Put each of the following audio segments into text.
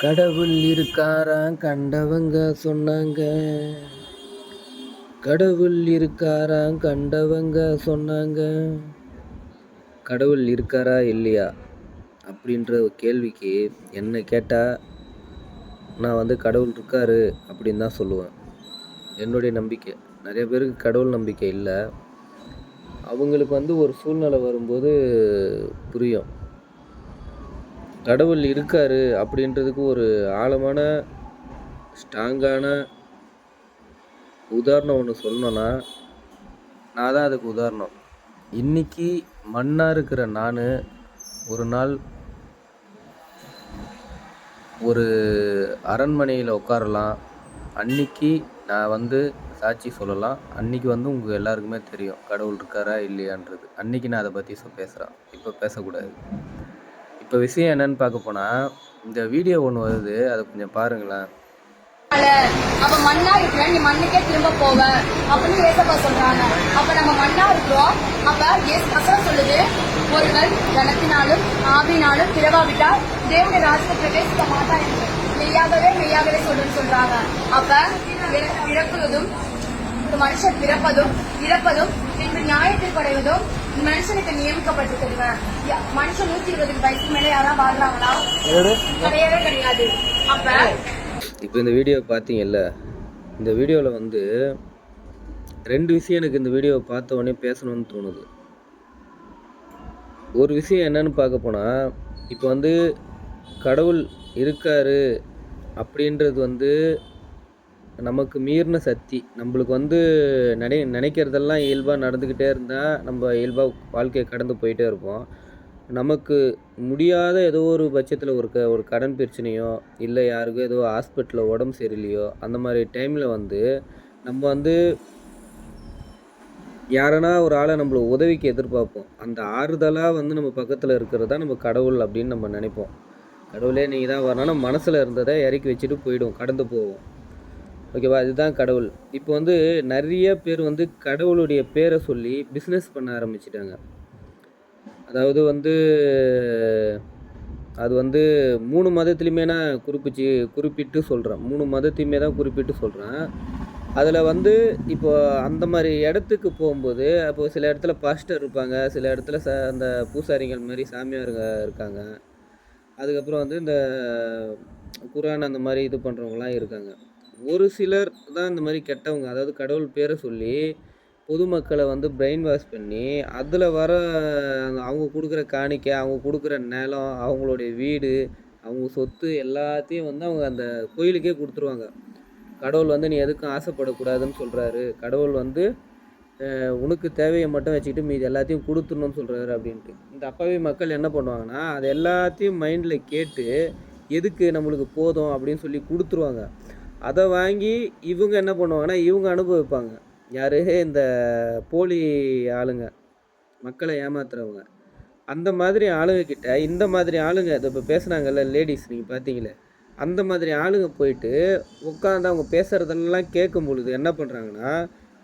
கடவுள் இருக்காரா கண்டவங்க சொன்னாங்க. கடவுள் இருக்காரா கண்டவங்க சொன்னாங்க. கடவுள் இருக்காரா இல்லையா? அப்படின்ற கேள்விக்கு என்னை கேட்டால் நான் வந்து கடவுள் இருக்காரு அப்படின்னு தான் சொல்லுவேன். என்னுடைய நம்பிக்கை. நிறைய பேருக்கு கடவுள் நம்பிக்கை இல்லை. அவங்களுக்கு வந்து ஒரு சூழ்நிலை வரும்போது புரியும். கடவுள் இருக்கார் அப்படின்றதுக்கு ஒரு ஆழமான ஸ்ட்ராங்கான உதாரணம் ஒன்று சொல்லணும்னா நான் தான் அதுக்கு உதாரணம். இன்னைக்கு மண்ணாக இருக்கிற நான் ஒரு நாள் ஒரு அரண்மனையில் உட்காரலாம். அன்னைக்கு நான் வந்து சாட்சி சொல்லலாம். அன்னைக்கு வந்து உங்கள் எல்லாருக்குமே தெரியும் கடவுள் இருக்காரா இல்லையான்றது. அன்னைக்கு நான் அதை பற்றி பேசுகிறேன் இப்போ பேசக்கூடாது. இப்போ விஷயம் என்னன்னு பார்க்க போனால் இந்த வீடியோ ஒன்று வருது அதை கொஞ்சம் பாருங்களேன். அப்ப மண்ணா இருக்கிற நீ மண்ணுக்கே திரும்ப போவ. அப்படின்னு ஏசப்பா சொல்றாங்க. அப்ப நம்ம மண்ணா இருக்கிறோம். அப்ப ஏசு சொல்லுது சொல்லுது நாள் ஜனத்தினாலும் ஆவினாலும் பிறவாவிட்டால் தேவனுடைய ராஜ்யத்தை பிரவேசிக்க மாட்டார் என்று. மெய்யாகவே மெய்யாகவே சொல்லுன்னு சொல்றாங்க. அப்ப பிற- பிறப்பதும் மனுஷன் பிறப்பதும் இறப்பதும் பின்பு நியாயத்தில் படைவதும் மனுஷனுக்கு நியமிக்கப்பட்டிருக்குதுங்க மனுஷன் நூத்தி இருபது வயசுக்கு மேலே யாராவது வாழ்றாங்களா? கிடையவே கிடையாது. அப்ப? இப்போ இந்த வீடியோ பார்த்தீங்கல்ல இந்த வீடியோவில் வந்து ரெண்டு விஷயம் எனக்கு இந்த வீடியோவை பார்த்த உடனே பேசணும்னு தோணுது. ஒரு விஷயம் என்னன்னு பார்க்க போனால் இப்போ வந்து கடவுள் இருக்காரு அப்படின்றது வந்து நமக்கு மீறின சக்தி. நம்மளுக்கு வந்து நினை நினைக்கிறதெல்லாம் இயல்பாக நடந்துக்கிட்டே இருந்தால் நம்ம இயல்பாக வாழ்க்கையை கடந்து போயிட்டே இருப்போம். நமக்கு முடியாத ஏதோ ஒரு பட்சத்தில் ஒரு க ஒரு கடன் பிரச்சனையோ இல்லை யாருக்கோ ஏதோ ஹாஸ்பிட்டலில் உடம்பு சரியில்லையோ அந்த மாதிரி டைமில் வந்து நம்ம வந்து யாரனா ஒரு ஆளை நம்மளை உதவிக்கு எதிர்பார்ப்போம். அந்த ஆறுதலாக வந்து நம்ம பக்கத்தில் இருக்கிறது தான் நம்ம கடவுள் அப்படின்னு நம்ம நினைப்போம். கடவுளே நீங்கள் தான் வரணும்னா மனசில் இருந்ததை இறக்கி வச்சுட்டு போயிடும் கடந்து போவோம். ஓகேவா? இதுதான் கடவுள். இப்போ வந்து நிறைய பேர் வந்து கடவுளுடைய பேரை சொல்லி பிஸ்னஸ் பண்ண ஆரம்பிச்சிட்டாங்க. அதாவது வந்து அது வந்து மூணு மதத்துலையுமே நான் குறிப்பிச்சு குறிப்பிட்டு சொல்கிறேன் மூணு மதத்தையுமே தான் குறிப்பிட்டு சொல்கிறேன் அதில் வந்து இப்போ அந்த மாதிரி இடத்துக்கு போகும்போது அப்போ சில இடத்துல பாஸ்டர் இருப்பாங்க. சில இடத்துல ச அந்த பூசாரிகள் மாதிரி சாமியாருங்க இருக்காங்க. அதுக்கப்புறம் வந்து இந்த குரான் அந்த மாதிரி இது பண்ணுறவங்களாம் இருக்காங்க. ஒரு சிலர் தான் இந்த மாதிரி கெட்டவங்க. அதாவது கடவுள் பேரை சொல்லி பொதுமக்களை வந்து பிரெயின் வாஷ் பண்ணி அதில் வர அவங்க கொடுக்குற காணிக்கை அவங்க கொடுக்குற நிலம் அவங்களுடைய வீடு அவங்க சொத்து எல்லாத்தையும் வந்து அவங்க அந்த கோயிலுக்கே கொடுத்துருவாங்க. கடவுள் வந்து நீ எதுக்கும் ஆசைப்படக்கூடாதுன்னு சொல்கிறாரு கடவுள் வந்து உனக்கு தேவையை மட்டும் வச்சுக்கிட்டு மீதி எல்லாத்தையும் கொடுத்துடணும்னு சொல்கிறாரு அப்படின்ட்டு. இந்த அப்பாவி மக்கள் என்ன பண்ணுவாங்கன்னா அது எல்லாத்தையும் மைண்டில் கேட்டு எதுக்கு நம்மளுக்கு போதும் அப்படின்னு சொல்லி கொடுத்துருவாங்க. அதை வாங்கி இவங்க என்ன பண்ணுவாங்கன்னா இவங்க அனுபவிப்பாங்க. யார்? இந்த போலி ஆளுங்க. மக்களை ஏமாத்துறவங்க. அந்த மாதிரி ஆளுங்கக்கிட்ட இந்த மாதிரி ஆளுங்க அது இப்போ பேசுனாங்கல்ல லேடிஸ் நீங்கள் பார்த்தீங்களே அந்த மாதிரி ஆளுங்க போயிட்டு உட்காந்து அவங்க பேசுகிறதெல்லாம் கேட்கும் பொழுது என்ன பண்ணுறாங்கன்னா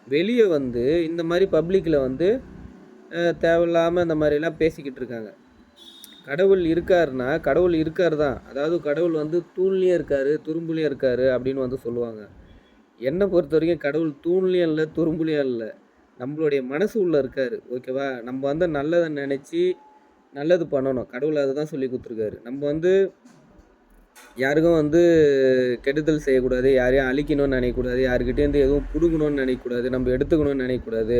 வெளியே வந்து இந்த மாதிரி பப்ளிக்கில் வந்து தேவையில்லாமல் இந்த மாதிரிலாம் பேசிக்கிட்டு இருக்காங்க. கடவுள் இருக்காருன்னா கடவுள் இருக்கார் தான் அதாவது கடவுள் வந்து தூண்லேயும் இருக்காரு துரும்புலையும் இருக்காரு அப்படின்னு வந்து சொல்லுவாங்க. என்னை பொறுத்த வரைக்கும் கடவுள் தூண்லேயும் இல்லை துரும்புலையும் இல்லை. நம்மளுடைய மனசு உள்ளே இருக்காரு ஓகேவா நம்ம வந்து நல்லதை நினச்சி நல்லது பண்ணணும். கடவுள் அதை தான் சொல்லி கொடுத்துருக்காரு. நம்ம வந்து யாருக்கும் வந்து கெடுதல் செய்யக்கூடாது யாரையும் அழிக்கணும்னு நினைக்கக்கூடாது யாருக்கிட்டேருந்து எதுவும் பிடுங்கணும்னு நினைக்கக்கூடாது நம்ம எடுத்துக்கணும்னு நினைக்கக்கூடாது.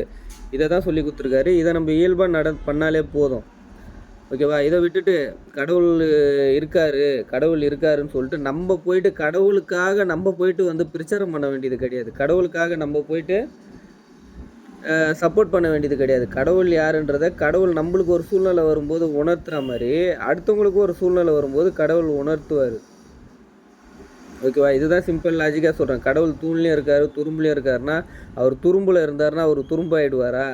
இதை தான் சொல்லி கொடுத்துருக்காரு. இதை நம்ம இயல்பாக நட பண்ணாலே போதும். ஓகேவா? இதை விட்டுட்டு கடவுள் இருக்காரு கடவுள் இருக்காருன்னு சொல்லிட்டு நம்ம போயிட்டு கடவுளுக்காக நம்ம போயிட்டு வந்து பிரச்சாரம் பண்ண வேண்டியது கிடையாது. கடவுளுக்காக நம்ம போயிட்டு சப்போர்ட் பண்ண வேண்டியது கிடையாது. கடவுள் யாருன்றதை கடவுள் நம்மளுக்கு ஒரு சூழ்நிலை வரும்போது உணர்த்துற மாதிரி அடுத்தவங்களுக்கும் ஒரு சூழ்நிலை வரும்போது கடவுள் உணர்த்துவார். ஓகேவா? இதுதான் சிம்பிள் லாஜிக்காக சொல்கிறேன் கடவுள் தூண்லேயும் இருக்கார் துரும்புலையும் இருக்காருன்னா அவர் துரும்பில் இருந்தார்னா அவர் துரும்பாயிடுவாரா?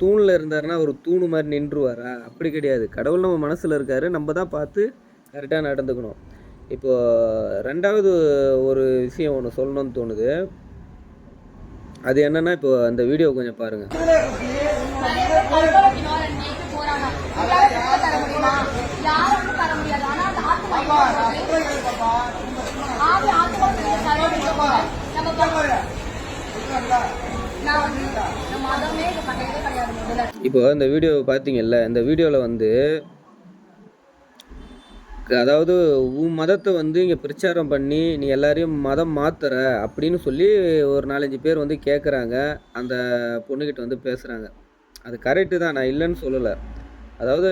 தூணில் இருந்தாருன்னா அவர் தூணு மாதிரி நின்றுவாரா? அப்படி கிடையாது. கடவுள் நம்ம மனசில் இருக்காரு. நம்ம தான் பார்த்து கரெக்டாக நடந்துக்கணும். இப்போது ரெண்டாவது ஒரு விஷயம் ஒன்று சொல்லணும்னு தோணுது. அது என்னன்னா இப்போ அந்த வீடியோ கொஞ்சம் பாருங்கள் நம்ம இப்போ இந்த வீடியோ பார்த்தீங்கல்ல இந்த வீடியோவில் வந்து அதாவது உன் மதத்தை வந்து இங்கே பிரச்சாரம் பண்ணி நீ எல்லாரையும் மதம் மாத்துற அப்படின்னு சொல்லி ஒரு நாலஞ்சு பேர் வந்து கேட்குறாங்க அந்த பொண்ணுக்கிட்ட வந்து பேசுகிறாங்க அது கரெக்டு தான் நான் இல்லைன்னு சொல்லலை. அதாவது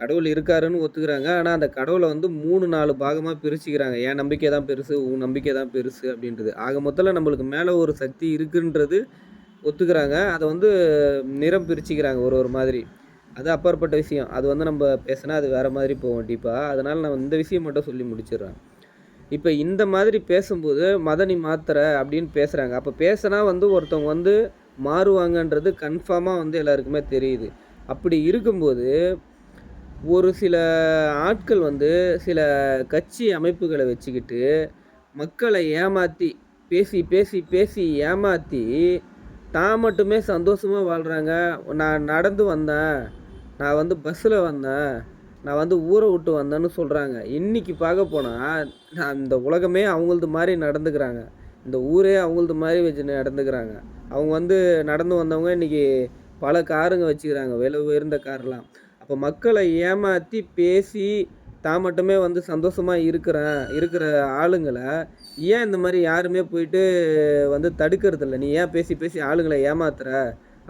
கடவுள் இருக்காருன்னு ஒத்துக்கிறாங்க. ஆனால் அந்த கடவுளை வந்து மூணு நாலு பாகமாக பிரிச்சுக்கிறாங்க. என் நம்பிக்கை தான் பெருசு உன் நம்பிக்கை தான் பெருசு அப்படின்றது. ஆக மொத்தத்தில் நம்மளுக்கு மேலே ஒரு சக்தி இருக்குன்றது ஒத்துக்கிறாங்க. அதை வந்து நிறம் பிரிச்சுக்கிறாங்க ஒரு ஒரு மாதிரி. அது அப்பாற்பட்ட விஷயம். அது வந்து நம்ம பேசினா அது வேறு மாதிரி போகும் டீப்பாக அதனால் நான் இந்த விஷயம் மட்டும் சொல்லி முடிச்சிடுறேன். இப்போ இந்த மாதிரி பேசும்போது மத நீ மாத்துற அப்படின்னு பேசுகிறாங்க அப்போ பேசினா வந்து ஒருத்தவங்க வந்து மாறுவாங்கன்றது கன்ஃபார்மாக வந்து எல்லாருக்குமே தெரியுது. அப்படி இருக்கும்போது ஒரு சில ஆட்கள் வந்து சில கட்சி அமைப்புகளை வச்சுக்கிட்டு மக்களை ஏமாற்றி பேசி பேசி பேசி ஏமாற்றி தான் மட்டுமே சந்தோஷமாக வாழ்கிறாங்க நான் நடந்து வந்தேன். நான் வந்து பஸ்ஸில் வந்தேன். நான் வந்து ஊரை விட்டு வந்தேன்னு சொல்கிறாங்க இன்றைக்கி பார்க்க போனால் நான் இந்த உலகமே அவங்களது மாதிரி நடந்துக்கிறாங்க. இந்த ஊரே அவங்களது மாதிரி வச்சு நடந்துக்கிறாங்க. அவங்க வந்து நடந்து வந்தவங்க இன்னைக்கு பல காருங்க வச்சுக்கிறாங்க விலை உயர்ந்த கார்லாம். அப்போ மக்களை ஏமாற்றி பேசி தான் மட்டுமே வந்து சந்தோஷமாக இருக்கிறேன் இருக்கிற ஆளுங்களை ஏன் இந்த மாதிரி யாருமே போயிட்டு வந்து தடுக்கிறதில்ல? நீ ஏன் பேசி பேசி ஆளுங்களை ஏமாத்துற?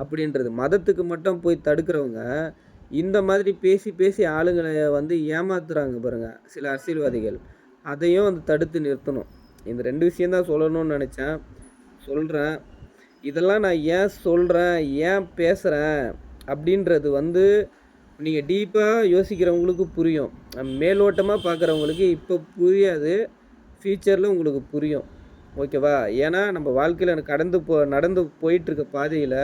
அப்படின்றது. மதத்துக்கு மட்டும் போய் தடுக்கிறவங்க இந்த மாதிரி பேசி பேசி ஆளுங்களை வந்து ஏமாத்துறாங்க பாருங்க சில அரசியல்வாதிகள். அதையும் வந்து தடுத்து நிறுத்தணும். இந்த ரெண்டு விஷயந்தான் சொல்லணும்னு நினச்சேன். சொல்கிறேன் இதெல்லாம் நான் ஏன் சொல்கிறேன் ஏன் பேசுகிறேன் அப்படின்றது வந்து நீங்கள் டீப்பாக யோசிக்கிறவங்களுக்கு புரியும். மேலோட்டமாக பார்க்குறவங்களுக்கு இப்போ புரியாது. ஃப்யூச்சரில் உங்களுக்கு புரியும். ஓகேவா ஏன்னா நம்ம வாழ்க்கையில் கடந்து போ நடந்து போயிட்டுருக்க பாதையில்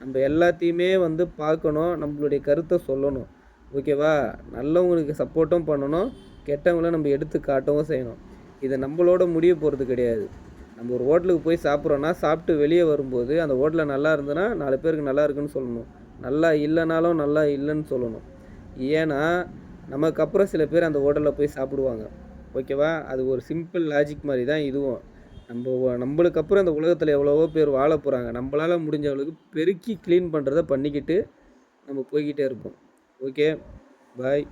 நம்ம எல்லாத்தையுமே வந்து பார்க்கணும் நம்மளுடைய கருத்தை சொல்லணும். ஓகேவா நல்லவங்களுக்கு சப்போர்ட்டும் பண்ணணும் கெட்டவங்கள நம்ம எடுத்து காட்டவும் செய்யணும். இது நம்மளோட முடிய போகிறது கிடையாது. நம்ம ஒரு ஹோட்டலுக்கு போய் சாப்பிட்றோன்னா சாப்பிட்டு வெளியே வரும்போது அந்த ஹோட்டலில் நல்லா இருந்ததுன்னா நாலு பேருக்கு நல்லா இருக்குன்னு சொல்லணும். நல்லா இல்லைனாலும் நல்லா இல்லைன்னு சொல்லணும். ஏன்னா நமக்கு அப்புறம் சில பேர் அந்த ஹோட்டலில் போய் சாப்பிடுவாங்க. ஓகேவா? அது ஒரு சிம்பிள் லாஜிக் மாதிரி தான் இதுவும். நம்ம நம்மளுக்கு அப்புறம் இந்த உலகத்தில் எவ்வளவோ பேர் வாழ போகிறாங்க நம்மளால் முடிஞ்ச அளவுக்கு பெருக்கி க்ளீன் பண்ணுறத பண்ணிக்கிட்டு நம்ம போய்கிட்டே இருப்போம். ஓகே? பாய்